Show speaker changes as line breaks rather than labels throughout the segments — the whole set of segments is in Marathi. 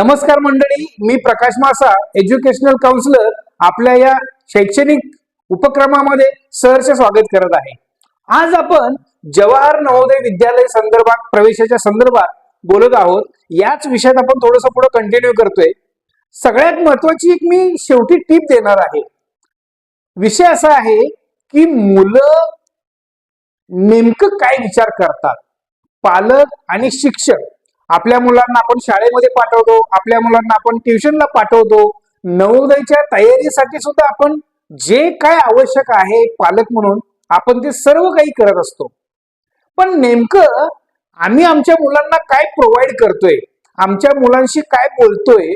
नमस्कार मंडळी मी प्रकाश मासा एज्युकेशनल काउन्सिलर आपल्या या शैक्षणिक उपक्रमामध्ये सहर्ष स्वागत करत आहे. आज आपण जवाहर नवोदय विद्यालय संदर्भात प्रवेशाच्या संदर्भात बोलत आहोत. याच विषयात आपण थोडस पुढे कंटिन्यू करतोय. सगळ्यात महत्वाची एक मी शेवटी टीप देणार आहे. विषय असा आहे की मुलं नेमकं काय विचार करतात? पालक आणि शिक्षक आपल्या मुलांना आपण शाळेमध्ये पाठवतो आपल्या मुलांना आपण ट्युशनला पाठवतो. नवोदयच्या तयारीसाठी सुद्धा आपण जे काय आवश्यक आहे पालक म्हणून आपण ते सर्व काही करत असतो. पण नेमकं आम्ही आमच्या मुलांना काय प्रोव्हाइड करतोय आमच्या मुलांशी काय बोलतोय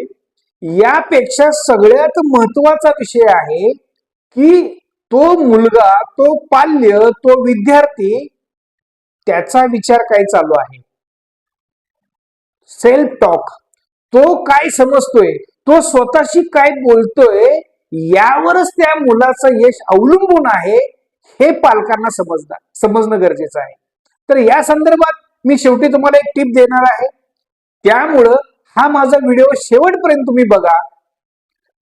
यापेक्षा सगळ्यात महत्त्वाचा विषय आहे की तो मुलगा तो पाल्य तो विद्यार्थी त्याचा विचार काय चालू आहे? सेल्फ टॉक तो काय समजतोय? तो स्वतःशी काय बोलतोय? यावरच त्या मुलाचं यश अवलंबून आहे हे पालकांना समजणार समजणं गरजेचं आहे. तर या संदर्भात मी शेवटी तुम्हाला एक टीप देणार आहे. त्यामुळं हा माझा व्हिडिओ शेवटपर्यंत तुम्ही बघा.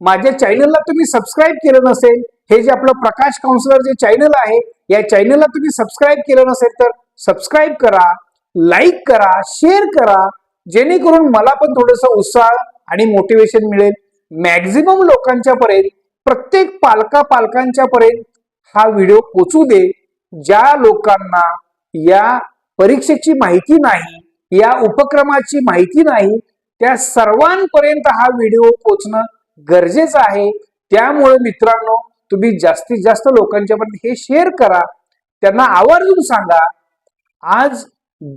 माझ्या चॅनलला तुम्ही सबस्क्राईब केलं नसेल हे जे आपलं प्रकाश काउन्सिलर जे चॅनल आहे या चॅनलला तुम्ही सबस्क्राईब केलं नसेल तर सबस्क्राईब करा लाईक करा शेअर करा. जेणेकरून मला पण थोडस उत्साह आणि मोटिवेशन मिळेल. मॅक्झिमम लोकांच्या पर्यंत प्रत्येक पालका पालकांच्या पर्यंत हा व्हिडिओ पोचू दे ज्या लोकांना या परीक्षेची माहिती नाही या उपक्रमाची माहिती नाही त्या सर्वांपर्यंत हा व्हिडिओ पोचणं गरजेचं आहे. त्यामुळे मित्रांनो तुम्ही जास्तीत जास्त लोकांच्या पर्यंत हे शेअर करा. त्यांना आवर्जून सांगा. आज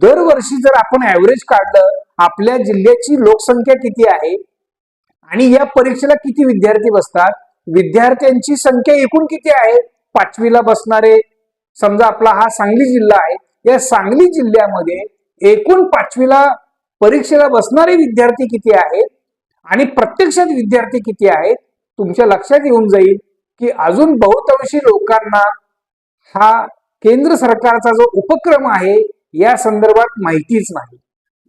दरवर्षी जर आपण ऍव्हरेज काढलं आपल्या जिल्ह्याची लोकसंख्या किती आहे? आणि या परीक्षेला किती विद्यार्थी बसतात? विद्यार्थ्यांची संख्या एकूण किती आहे? पाचवीला बसणारे समजा आपला हा सांगली जिल्हा आहे या सांगली जिल्ह्यामध्ये एकूण पाचवीला परीक्षेला बसणारे विद्यार्थी किती आहेत? आणि प्रत्यक्षात विद्यार्थी किती आहेत? तुमच्या लक्षात येऊन जाईल की अजून बहुतांशी लोकांना हा केंद्र सरकारचा जो उपक्रम आहे या संदर्भात माहितीच नाही.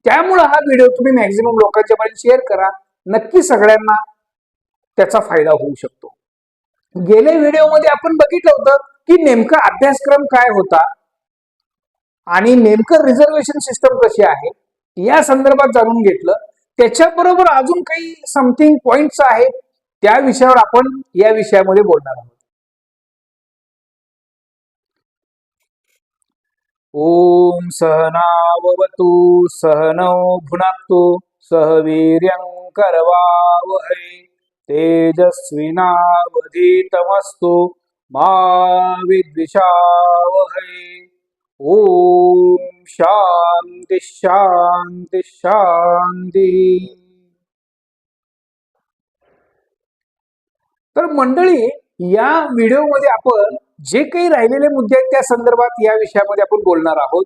त्यामुळे हा व्हिडिओ तुम्ही मॅक्झिमम लोकांच्या पर्यंत शेअर करा. नक्की सगळ्यांना त्याचा फायदा होऊ शकतो. गेल्या व्हिडिओमध्ये आपण बघितलं होतं की नेमका अभ्यासक्रम काय होता आणि नेमकं रिझर्वेशन सिस्टम कशी आहे या संदर्भात जाणून घेतलं. त्याच्याबरोबर अजून काही समथिंग पॉइंट्स आहेत त्या विषयावर आपण या विषयामध्ये बोलणार आहोत. ओम सहनावतु सहनौ भुनक्तु सह वीर्यं करवावहै तेजस्विनावधीतमस्तु मा विद्विषावहै। ॐ शांती शांती शांती तर मंडळी या व्हिडिओमध्ये आपण जे काही राहिलेले मुद्दे आहेत त्या संदर्भात या विषयामध्ये आपण बोलणार आहोत.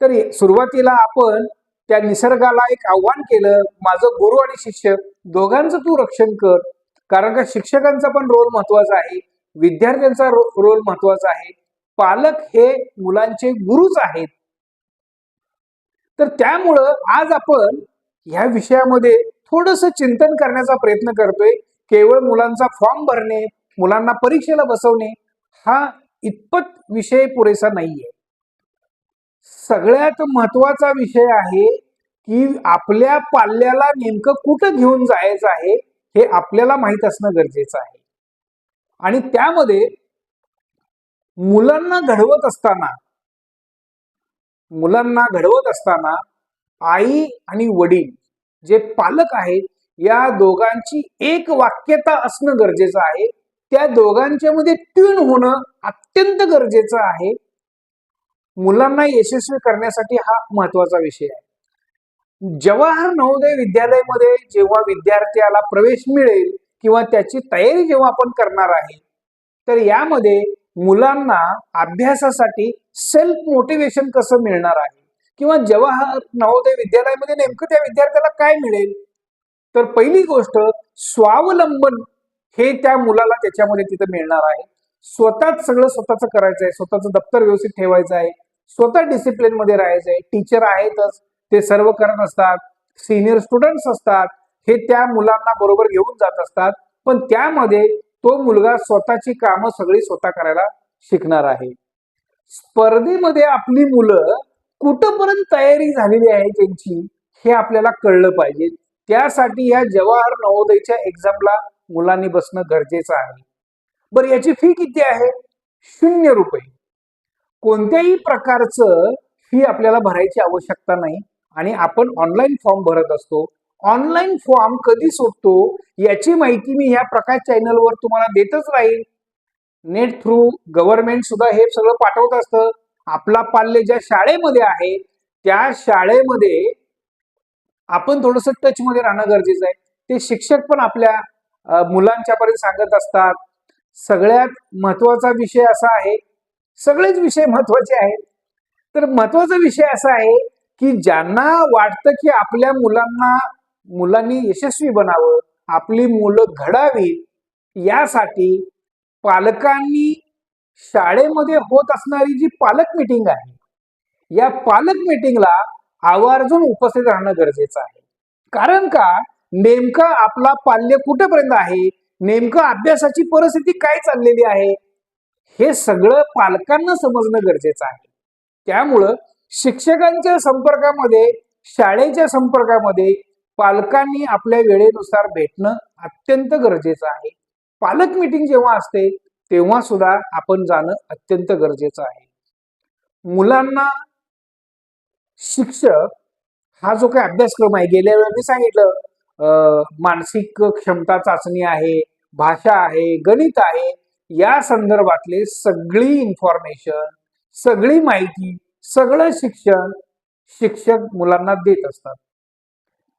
तर सुरुवातीला आपण त्या निसर्गाला एक आव्हान केलं. माझं गुरु आणि शिष्य दोघांचं तू रक्षण कर. कारण का शिक्षकांचा पण रोल महत्त्वाचा आहे. विद्यार्थ्यांचा रोल महत्त्वाचा आहे. पालक हे मुलांचे गुरुच आहेत. तर त्यामुळं आज आपण ह्या विषयामध्ये थोडस चिंतन करण्याचा प्रयत्न करतोय. केवळ मुलांचा फॉर्म भरणे मुलांना परीक्षेला बसवणे हा इतपत विषय पुरेसा नाहीये. सगळ्यात महत्त्वाचा विषय आहे की आपल्या पाल्याला नेमकं कुठं घेऊन जायचं आहे हे आपल्याला माहीत असणं गरजेचं आहे. आणि त्यामध्ये मुलांना घडवत असताना मुलांना घडवत असताना आई आणि वडील जे पालक आहेत या दोघांची एक वाक्यता असणं गरजेचं आहे. त्या दोघांच्या मध्ये ट्यून होणं अत्यंत गरजेचं आहे. मुलांना यशस्वी करण्यासाठी हा महत्त्वाचा विषय आहे. जवाहर नवोदय विद्यालयामध्ये जेव्हा विद्यार्थ्याला प्रवेश मिळेल किंवा त्याची तयारी जेव्हा आपण करणार आहे तर यामध्ये मुलांना अभ्यासासाठी सेल्फ मोटिवेशन कसं मिळणार आहे? किंवा जवाहर नवोदय विद्यालयामध्ये नेमकं त्या विद्यार्थ्याला काय मिळेल? तर पहिली गोष्ट स्वावलंबन हे त्या मुलाला त्याच्यामध्ये तिथं मिळणार आहे. स्वतःच सगळं स्वतःच करायचं आहे स्वतःचं दप्तर व्यवस्थित ठेवायचं आहे. स्वतः डिसिप्लिनमध्ये राहायचं आहे. टीचर आहेतच. ते सर्व करत असतात. सिनियर स्टुडंट्स असतात. हे त्या मुलांना बरोबर घेऊन जात असतात. पण त्यामध्ये तो मुलगा स्वतःची कामं सगळी स्वतः करायला शिकणार आहे. स्पर्धेमध्ये आपली मुलं कुठपर्यंत तयारी झालेली आहे त्यांची हे आपल्याला कळलं पाहिजे. त्यासाठी या जवाहर नवोदयच्या एक्झामला मुलांनी बसणं गरजेचं आहे. बरं याची फी किती आहे? शून्य रुपये. कोणत्याही प्रकारचं फी आपल्याला भरायची आवश्यकता नाही आणि आपण ऑनलाईन फॉर्म भरत असतो. ऑनलाईन फॉर्म कधी सुटतो याची माहिती मी ह्या प्रकाश चॅनलवर तुम्हाला देतच राहील नेट थ्रू गव्हर्नमेंट सुद्धा हे सगळं पाठवत असतं. आपला पाल्य ज्या शाळेमध्ये आहे त्या शाळेमध्ये आपण थोडस टचमध्ये राहणं गरजेचं आहे. ते शिक्षक पण आपल्या मुलांच्यापर्यंत सांगत असतात. सगळ्यात महत्त्वाचा विषय असा आहे सगळेच विषय महत्त्वाचे आहेत. तर महत्त्वाचा विषय असा आहे की ज्यांना वाटतं की आपल्या मुलांना मुलांनी यशस्वी बनावं आपली मुलं घडावी यासाठी पालकांनी शाळेमध्ये होत असणारी जी पालक मीटिंग आहे या पालक मीटिंगला आवर्जून उपस्थित राहणं गरजेचं आहे. कारण का? नेमकं आपला पाल्य कुठेपर्यंत आहे? नेमकं अभ्यासाची परिस्थिती काय चाललेली आहे? हे सगळं पालकांना समजणं गरजेचं आहे. त्यामुळं शिक्षकांच्या संपर्कामध्ये शाळेच्या संपर्कामध्ये पालकांनी आपल्या वेळेनुसार भेटणं अत्यंत गरजेचं आहे. पालक मीटिंग जेव्हा असते तेव्हा सुद्धा आपण जाणं अत्यंत गरजेचं आहे. मुलांना शिक्षक हा जो काही अभ्यासक्रम आहे गेल्या वेळेला मी सांगितलं मानसिक क्षमता चाचणी आहे भाषा आहे गणित आहे या संदर्भातले सगळी इन्फॉर्मेशन सगळी माहिती सगळं शिक्षण शिक्षक मुलांना देत असतात.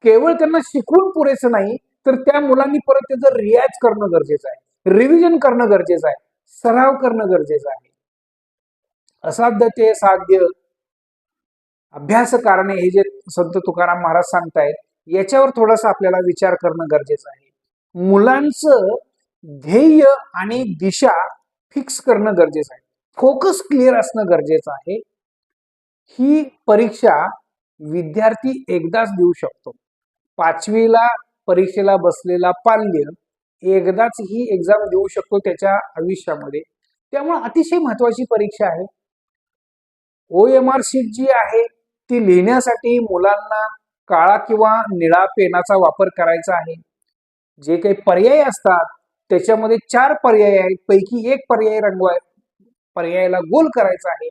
केवळ त्यांना शिकवून पुरेसं नाही तर त्या मुलांनी परत त्याचं रियाज करणं गरजेचं आहे रिव्हिजन करणं गरजेचं आहे सराव करणं गरजेचं आहे. असाध्य ते साध्य अभ्यास कारणे हे जे संत तुकाराम महाराज सांगतायत याच्यावर थोडासा आपल्याला विचार करणं गरजेचं आहे. मुलांचं ध्येय आणि दिशा फिक्स करणं गरजेचं आहे. फोकस क्लिअर असणं गरजेचं आहे. ही परीक्षा विद्यार्थी एकदाच देऊ शकतो. पाचवीला परीक्षेला बसलेला पाल्य एकदाच ही एक्झाम देऊ शकतो त्याच्या आयुष्यामध्ये. त्यामुळे अतिशय महत्वाची परीक्षा आहे. ओ एम आर शीट जी आहे ती लिहिण्यासाठी मुलांना काळा किंवा निळा पेनाचा वापर करायचा आहे. जे काही पर्याय असतात त्याच्यामध्ये चार पर्याय आहेत. पैकी एक पर्याय रंगवाय पर्यायाला गोल करायचा आहे.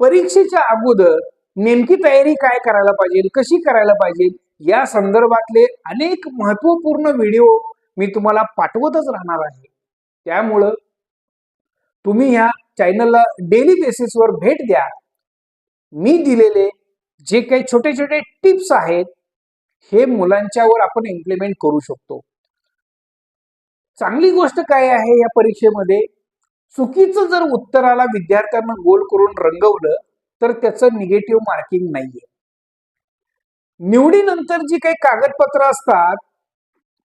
परीक्षेच्या अगोदर नेमकी तयारी काय करायला पाहिजे कशी करायला पाहिजे या संदर्भातले अनेक महत्त्वपूर्ण व्हिडिओ मी तुम्हाला पाठवतच राहणार आहे. त्यामुळं तुम्ही ह्या चॅनलला डेली बेसिसवर भेट द्या. मी दिलेले जे काही छोटे छोटे टिप्स आहेत हे मुलांच्यावर आपण इम्प्लिमेंट करू शकतो. चांगली गोष्ट काय आहे या परीक्षेमध्ये? चुकीचं जर उत्तराला विद्यार्थ्यांना गोल करून रंगवलं तर त्याचं निगेटिव्ह मार्किंग नाहीये. निवडीनंतर जी काही कागदपत्र असतात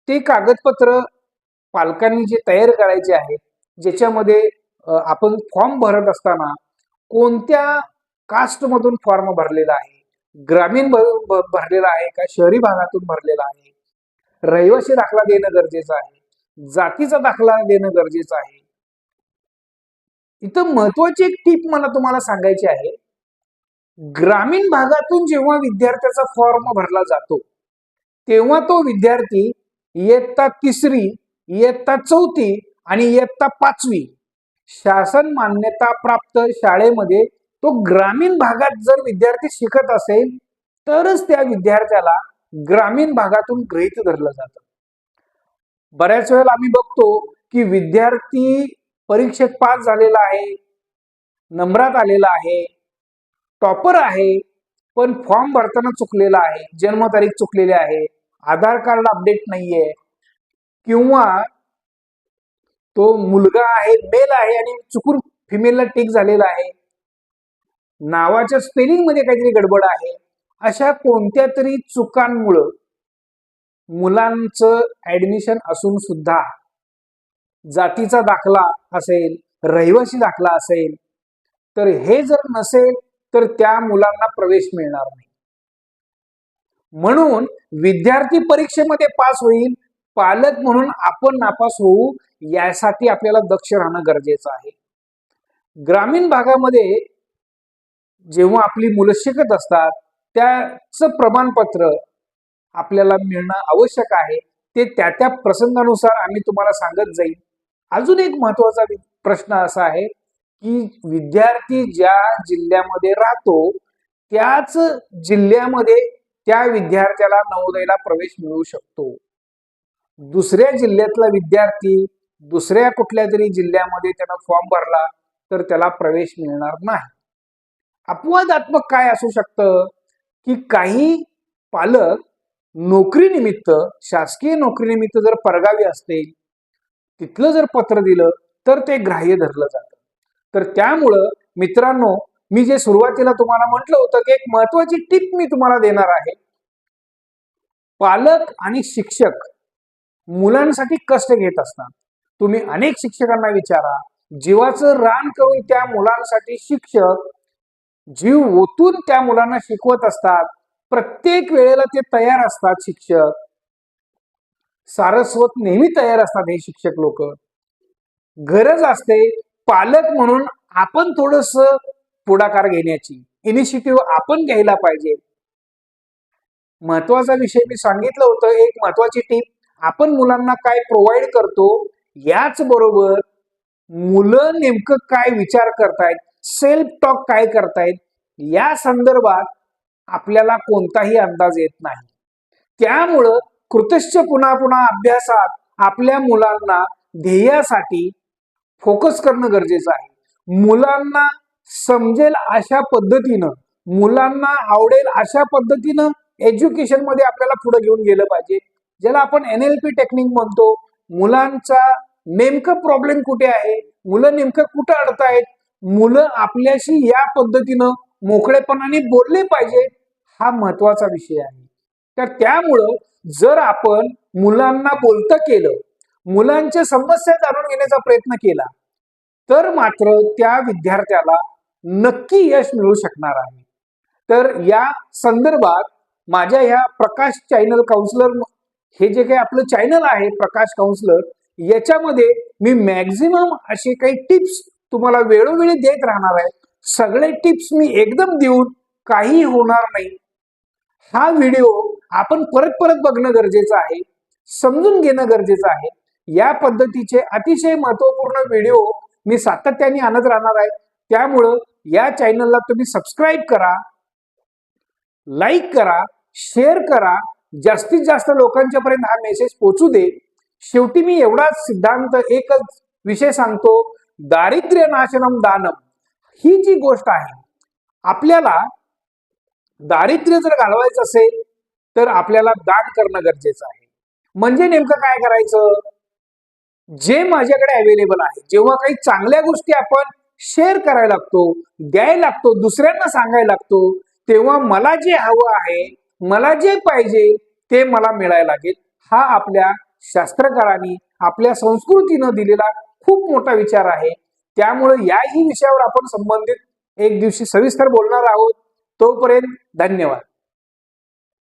ते कागदपत्र पालकांनी जे तयार करायचे आहेत ज्याच्यामध्ये आपण फॉर्म भरत असताना कोणत्या कास्टमधून फॉर्म भरलेला आहे ग्रामीण भरलेला आहे का? शहरी भागातून भरलेला आहे. रहिवासी दाखला देणं गरजेचं आहे. जातीचा दाखला देणं गरजेचं आहे. इथं महत्वाची एक टीप मला तुम्हाला सांगायची आहे. ग्रामीण भागातून जेव्हा विद्यार्थ्याचा फॉर्म भरला जातो तेव्हा तो विद्यार्थी इयत्ता तिसरी इयत्ता चौथी आणि इयत्ता पाचवी शासन मान्यता प्राप्त शाळेमध्ये तो ग्रामीण भागात जर विद्यार्थी शिकत असेल तरच त्या विद्यार्थ्याला ग्रामीण भागातून गृहीत धरलं जातं. बऱ्याच वेळेला आम्ही बघतो की विद्यार्थी परीक्षेत पास झालेला आहे नंबरात आलेला आहे टॉपर आहे पण फॉर्म भरताना चुकलेला आहे जन्मतारीख चुकलेली आहे आधार कार्ड अपडेट नाहीये किंवा तो मुलगा आहे मेल आहे आणि चुकून फिमेलला टिक झालेला आहे नावाच्या स्पेलिंगमध्ये काहीतरी गडबड आहे. अशा कोणत्या तरी चुकांमुळं मुलांचं ऍडमिशन असून सुद्धा जातीचा दाखला असेल रहिवासी दाखला असेल तर हे जर नसेल तर त्या मुलांना प्रवेश मिळणार नाही. म्हणून विद्यार्थी परीक्षेमध्ये पास होईल पालक म्हणून आपण नापास होऊ यासाठी आपल्याला दक्ष राहणं गरजेचं आहे. ग्रामीण भागामध्ये जेव्हा आपली मुलं शिकत असतात त्याचं प्रमाणपत्र आपल्याला मिळणं आवश्यक आहे. ते त्या त्या प्रसंगानुसार आम्ही तुम्हाला सांगत जाईल अजून एक महत्त्वाचा प्रश्न असा आहे की विद्यार्थी ज्या जिल्ह्यामध्ये राहतो त्याच जिल्ह्यामध्ये त्या विद्यार्थ्याला नवोदयला प्रवेश मिळू शकतो. दुसऱ्या जिल्ह्यातला विद्यार्थी दुसऱ्या कुठल्या तरी जिल्ह्यामध्ये त्यानं फॉर्म भरला तर त्याला प्रवेश मिळणार नाही. अपवादात्मक काय असू शकतं? की काही पालक नोकरीनिमित्त शासकीय नोकरीनिमित्त जर परगावी असतील तिथलं जर पत्र दिलं तर ते ग्राह्य धरलं जातं. तर त्यामुळं मित्रांनो मी जे सुरुवातीला तुम्हाला म्हटलं होतं की एक महत्वाची टीप मी तुम्हाला देणार आहे. पालक आणि शिक्षक मुलांसाठी कष्ट घेत असतात. तुम्ही अनेक शिक्षकांना विचारा. जीवाचं रान करून त्या मुलांसाठी शिक्षक जीव ओतून त्या मुलांना शिकवत असतात. प्रत्येक वेळेला ते तयार असतात शिक्षक. सारस्वत नेहमी तयार असतात हे शिक्षक लोक. गरज असते पालक म्हणून आपण थोडस पुढाकार घेण्याची. इनिशिएटिव्ह आपण घ्यायला पाहिजे. महत्त्वाचा विषय मी सांगितलं होतं एक महत्वाची टीप आपण मुलांना काय प्रोव्हाइड करतो याच बरोबर मुलं नेमकं काय विचार करतायत सेल्फ टॉक काय करतायत? या संदर्भात आपल्याला कोणताही अंदाज येत नाही. त्यामुळं कृतश्च पुन्हा पुन्हा अभ्यासात आपल्या मुलांना ध्येयासाठी फोकस करणं गरजेचं आहे. मुलांना समजेल अशा पद्धतीनं मुलांना आवडेल अशा पद्धतीनं एज्युकेशनमध्ये आपल्याला पुढे घेऊन गेलं पाहिजे. ज्याला आपण एन एल पी टेक्निक म्हणतो मुलांचा नेमकं प्रॉब्लेम कुठे आहे? मुलं नेमकं कुठं अडतायत? मुलं आपल्याशी या पद्धतीनं मोकळेपणाने बोलले पाहिजे हा महत्त्वाचा विषय आहे. तर त्यामुळं जर आपण मुलांना बोलतं केलं मुलांच्या समस्या जाणून घेण्याचा प्रयत्न केला तर मात्र त्या विद्यार्थ्याला नक्की यश मिळू शकणार आहे. तर या संदर्भात माझ्या ह्या प्रकाश चॅनल काउन्सिलर हे जे काही आपलं चॅनल आहे प्रकाश काउन्सिलर याच्यामध्ये मी मॅक्झिमम असे काही टिप्स तुम्हाला वेळोवेळी देत राहणार आहे. सगळे टिप्स मी एकदम देऊन काही होणार नाही. हा व्हिडिओ आपण परत परत बघणं गरजेचं आहे. समजून घेणं गरजेचं आहे. या पद्धतीचे अतिशय महत्त्वपूर्ण व्हिडिओ मी सातत्याने आणत राहणार आहे. त्यामुळं या चॅनलला तुम्ही सबस्क्राईब करा लाईक करा शेअर करा. जास्तीत जास्त लोकांच्या पर्यंत हा मेसेज पोहोचू दे. शेवटी मी एवढाच सिद्धांत एकच विषय सांगतो. दारिद्र्य नाशनम दानम. ही जी गोष्ट आहे आपल्याला दारिद्र्य जर घालवायचं असेल तर आपल्याला दान करणं गरजेचं आहे. म्हणजे नेमकं काय करायचं? जे माझ्याकडे अवेलेबल आहे जेव्हा काही चांगल्या गोष्टी आपण शेअर करायला लागतो द्यायला लागतो दुसऱ्यांना सांगायला लागतो तेव्हा मला जे हवं आहे मला जे पाहिजे ते मला मिळायला लागेल. हा आपल्या शास्त्रकारांनी आपल्या संस्कृतीनं दिलेला खूप मोठा विचार आहे. त्यामुळे याही विषयावर आपण संबंधित एक दिवशी सविस्तर बोलणार आहोत. तोपर्यंत धन्यवाद.